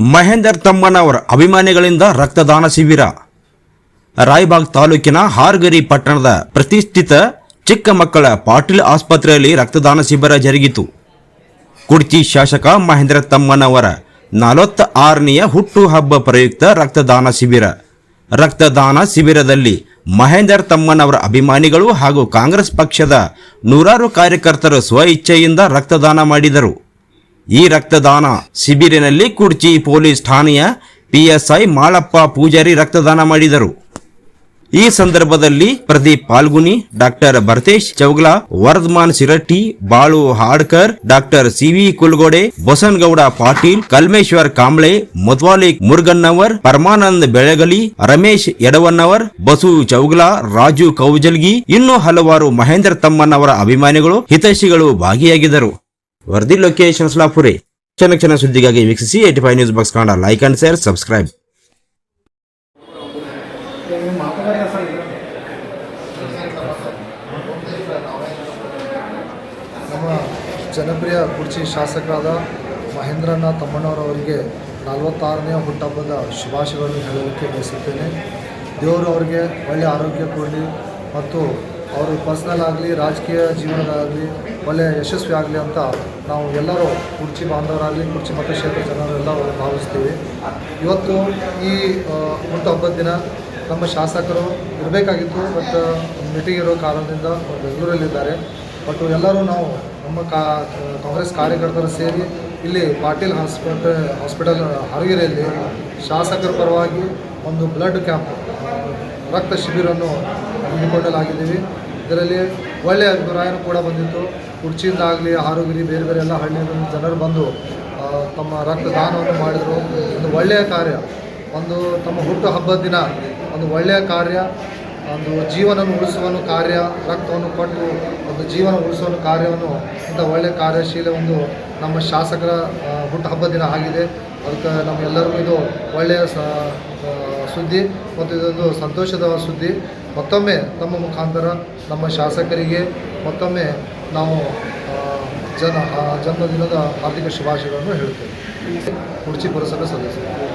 ಮಹೇಂದರ್ ತಮ್ಮನವರ ಅಭಿಮಾನಿಗಳಿಂದ ರಕ್ತದಾನ ಶಿಬಿರ. ರಾಯಬಾಗ್ ತಾಲೂಕಿನ ಹಾರ್ಗರಿ ಪಟ್ಟಣದ ಪ್ರತಿಷ್ಠಿತ ಚಿಕ್ಕ ಮಕ್ಕಳ ಪಾಟೀಲ್ ಆಸ್ಪತ್ರೆಯಲ್ಲಿ ರಕ್ತದಾನ ಶಿಬಿರ ಜರುಗಿತು. ಕುಡ್ಚಿ ಶಾಸಕ ಮಹೇಂದ್ರ ತಮ್ಮನವರ ನಲವತ್ತ ಆರನೆಯ ಹುಟ್ಟುಹಬ್ಬ ಪ್ರಯುಕ್ತ ರಕ್ತದಾನ ಶಿಬಿರ. ರಕ್ತದಾನ ಶಿಬಿರದಲ್ಲಿ ಮಹೇಂದರ್ ತಮ್ಮನವರ ಅಭಿಮಾನಿಗಳು ಹಾಗೂ ಕಾಂಗ್ರೆಸ್ ಪಕ್ಷದ ನೂರಾರು ಕಾರ್ಯಕರ್ತರು ಸ್ವ ಇಚ್ಛೆಯಿಂದ ರಕ್ತದಾನ ಮಾಡಿದರು. ಈ ರಕ್ತದಾನ ಶಿಬಿರಿನಲ್ಲಿ ಕುರ್ಚಿ ಪೊಲೀಸ್ ಠಾಣೆಯ ಪಿಎಸ್ಐ ಮಾಳಪ್ಪ ಪೂಜಾರಿ ರಕ್ತದಾನ ಮಾಡಿದರು. ಈ ಸಂದರ್ಭದಲ್ಲಿ Pradeep Palguni, doctor Bharatesh Chougla, Vardhaman Siratti, Balu Hadkar, doctor C V Kulgode, Basanagouda Patil, Kalmeshwar Kamble Mudwali Muragannavar, Paramanand Belagali, Ramesh Edavannavar Basu Chougla, Raju Kaujalgi, ಇನ್ನೂ ಹಲವಾರು ಮಹೇಂದ್ರ ತಮ್ಮನವರ ಅಭಿಮಾನಿಗಳು ಹಿತೈಷಿಗಳು ಭಾಗಿಯಾಗಿದ್ದರು. ವರದಿ ಲೊಕೇಶನ್ ಸ್ಲಾಪುರೆ ಚೆನ್ನ ಚೆನ್ನ ಸುದ್ದಿಗಾಗಿ ವೀಕ್ಷಿಸಿ eighty five news box Kannada like and share subscribe ನಮ್ಮ ಜನಪ್ರಿಯ ಕುರ್ಚಿ ಶಾಸಕರಾದ ಮಹೇಂದ್ರಣ್ಣ ತಮ್ಮಣ್ಣವರವರಿಗೆ ನಲವತ್ತಾರನೇ ಹುಟ್ಟಹಬ್ಬದ ಶುಭಾಶಯಗಳನ್ನು ಹೇಳಲಿಕ್ಕೆ ಬಯಸುತ್ತೇನೆ. ದೇವರು ಅವರಿಗೆ ಒಳ್ಳೆಯ ಆರೋಗ್ಯ ಕೊಡಲಿ ಮತ್ತು ಅವರು ಪರ್ಸ್ನಲ್ ಆಗಲಿ ರಾಜಕೀಯ ಜೀವನದಾಗಲಿ ಒಳ್ಳೆಯ ಯಶಸ್ವಿ ಆಗಲಿ ಅಂತ ನಾವು ಎಲ್ಲರೂ ಕುರ್ಚಿ ಬಾಂಧವರಾಗಲಿ ಕುರ್ಚಿ ಮತಕ್ಷೇತ್ರ ಜನರೆಲ್ಲ ಭಾವಿಸ್ತೀವಿ. ಇವತ್ತು ಈ ಆ, ಹುಟ್ಟುಹಬ್ಬದ ದಿನ ನಮ್ಮ ಶಾಸಕರು ಇರಬೇಕಾಗಿತ್ತು ಬಟ್ ಮೀಟಿಂಗ್ ಇರೋ ಕಾರಣದಿಂದ ಬೆಂಗಳೂರಲ್ಲಿದ್ದಾರೆ. ಬಟ್ ಎಲ್ಲರೂ ನಾವು ನಮ್ಮ ಕಾ ಕಾಂಗ್ರೆಸ್ ಕಾರ್ಯಕರ್ತರು ಸೇರಿ ಇಲ್ಲಿ ಪಾಟೀಲ್ ಹಾಸ್ಪಿಟಲ್ ಹಾಸ್ಪಿಟಲ್ ಹರಗಿರೆಯಲ್ಲಿ ಶಾಸಕರ ಪರವಾಗಿ ಒಂದು ಬ್ಲಡ್ ಕ್ಯಾಂಪ್ ರಕ್ತ ಶಿಬಿರವನ್ನು ಹಮ್ಮಿಕೊಳ್ಳಲಾಗಿದ್ದೀವಿ. ಇದರಲ್ಲಿ ಒಳ್ಳೆಯ ಅಭಿಪ್ರಾಯನೂ ಕೂಡ ಬಂದಿತ್ತು. ಕುರ್ಚಿಯಿಂದಾಗಲಿ ಆರೋಗ್ಯ ಬೇರೆ ಬೇರೆ ಎಲ್ಲ ಹಳ್ಳಿಯಿಂದ ಜನರು ಬಂದು ತಮ್ಮ ರಕ್ತದಾನವನ್ನು ಮಾಡಿದರು. ಒಂದು ಒಳ್ಳೆಯ ಕಾರ್ಯ. ಒಂದು ತಮ್ಮ ಹುಟ್ಟು ಹಬ್ಬದ ದಿನ. ಒಂದು ಒಳ್ಳೆಯ ಕಾರ್ಯ. ಒಂದು ಜೀವನವನ್ನು ಉಳಿಸುವ ಕಾರ್ಯ. ರಕ್ತವನ್ನು ಕೊಟ್ಟು ಒಂದು ಜೀವನ ಉಳಿಸುವ ಕಾರ್ಯವನ್ನು ಇಂಥ ಒಳ್ಳೆಯ ಕಾರ್ಯಶೀಲ ಒಂದು ನಮ್ಮ ಶಾಸಕರ ಹುಟ್ಟುಹಬ್ಬದ ದಿನ ಆಗಿದೆ. ಅದಕ್ಕೆ ನಮ್ಮೆಲ್ಲರಿಗೂ ಇದು ಒಳ್ಳೆಯ ಸುದ್ದಿ ಮತ್ತು ಇದೊಂದು ಸಂತೋಷದ ಸುದ್ದಿ. ಮತ್ತೊಮ್ಮೆ ತಮ್ಮ ಮುಖಾಂತರ ನಮ್ಮ ಶಾಸಕರಿಗೆ, ಮತ್ತೊಮ್ಮೆ ನಾವು ಜನ ಜನ್ಮದಿನದ ಹಾರ್ದಿಕ ಶುಭಾಶಯಗಳನ್ನು ಹೇಳುತ್ತೇವೆ. ಕುರ್ಚಿ ಪುರಸಭೆ ಸದಸ್ಯರು.